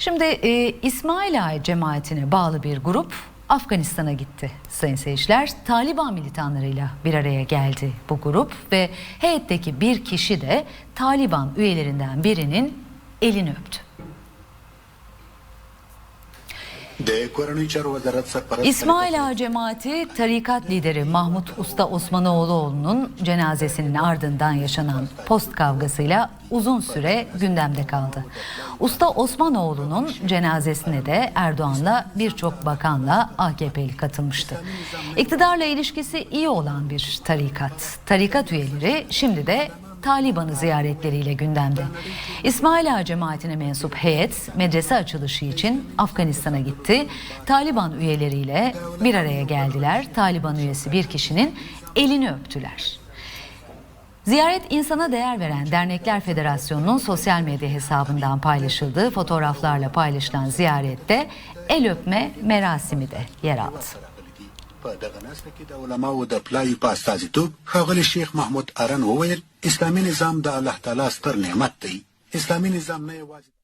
Şimdi e, İsmail Ağa cemaatine bağlı bir grup Afganistan'a gitti sayın seyirciler. Taliban militanlarıyla bir araya geldi bu grup ve heyetteki bir kişi de Taliban üyelerinden birinin elini öptü. İsmail Ağa cemaati tarikat lideri Mahmut Usta Osmanoğluoğlu'nun cenazesinin ardından yaşanan post kavgasıyla uzun süre gündemde kaldı. Usta Osmanoğlu'nun cenazesine de Erdoğan'la birçok bakanla AKP'li katılmıştı. İktidarla ilişkisi iyi olan bir tarikat. Tarikat üyeleri şimdi de Taliban'ı ziyaretleriyle gündemde. İsmail Ağa cemaatine mensup heyet medrese açılışı için Afganistan'a gitti. Taliban üyeleriyle bir araya geldiler. Taliban üyesi bir kişinin elini öptüler. Ziyaret insana değer veren Dernekler Federasyonu'nun sosyal medya hesabından paylaşıldığı fotoğraflarla paylaşılan ziyarette el öpme merasimi de yer aldı. په دغه ناسته کې د علماو د پلایو په استازیتوب ښاغلی شیخ محمود ارن وویل اسلامي نظام د الله تعالی ستر نعمت دی. اسلامي نظام نه یوازې